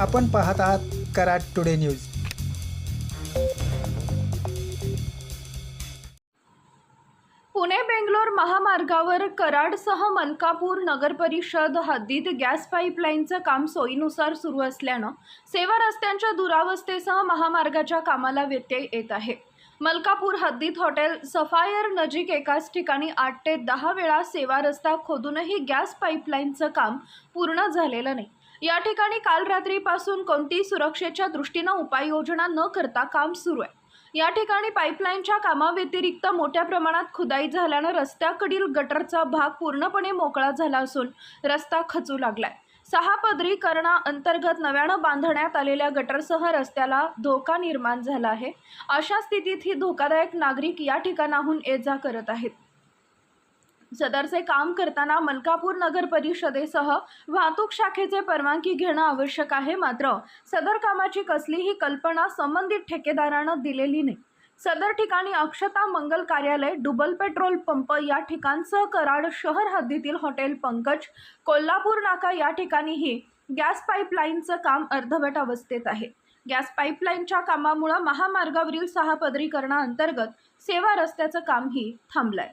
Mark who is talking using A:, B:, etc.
A: आपण पाहत आहात कराड टुडे न्यूज.
B: पुणे बेंगलोर महामार्गावर कराडसह मलकापूर नगरपरिषद हद्दीत गॅस पाईपलाईनचं काम सोयीनुसार सुरू असल्यानं सेवा रस्त्यांच्या दुरावस्थेसह महामार्गाच्या कामाला व्यत्यय येत आहे. मलकापूर हद्दीत हॉटेल सफायर नजीक एकाच ठिकाणी आठ ते दहा वेळा सेवा रस्ता खोदूनही गॅस पाईपलाईनचं काम पूर्ण झालेलं नाही. या ठिकाणी काल रात्रीपासून कोणतीही सुरक्षेच्या दृष्टीनं उपाययोजना न करता काम सुरू आहे. या ठिकाणी पाईपलाईनच्या कामाव्यतिरिक्त मोठ्या प्रमाणात खुदाई झाल्यानं रस्त्याकडील गटरचा भाग पूर्णपणे मोकळा झाला असून रस्ता खचू लागलाय. सहा पदरीकरणा अंतर्गत नव्यानं बांधण्यात आलेल्या गटरसह रस्त्याला धोका निर्माण झाला आहे. अशा स्थितीत ही धोकादायक नागरिक या ठिकाणाहून ये जा करत आहेत. सदरचे काम करताना मलकापूर नगर परिषदेसह वाहतूक शाखेचे परवानगी घेणं आवश्यक आहे मात्र सदर कामाची कसलीही कल्पना संबंधित ठेकेदारानं दिलेली नाही. सदर ठिकाणी अक्षता मंगल कार्यालय डुबल पेट्रोल पंप या ठिकाणसह कराड शहर हद्दीतील हॉटेल पंकज कोल्हापूर नाका या ठिकाणीही गॅस पाईपलाईनचं काम अर्धवट अवस्थेत आहे. गॅस पाईपलाईनच्या कामामुळं महामार्गावरील सहा पदरीकरणाअंतर्गत सेवा रस्त्याचं कामही थांबलंय.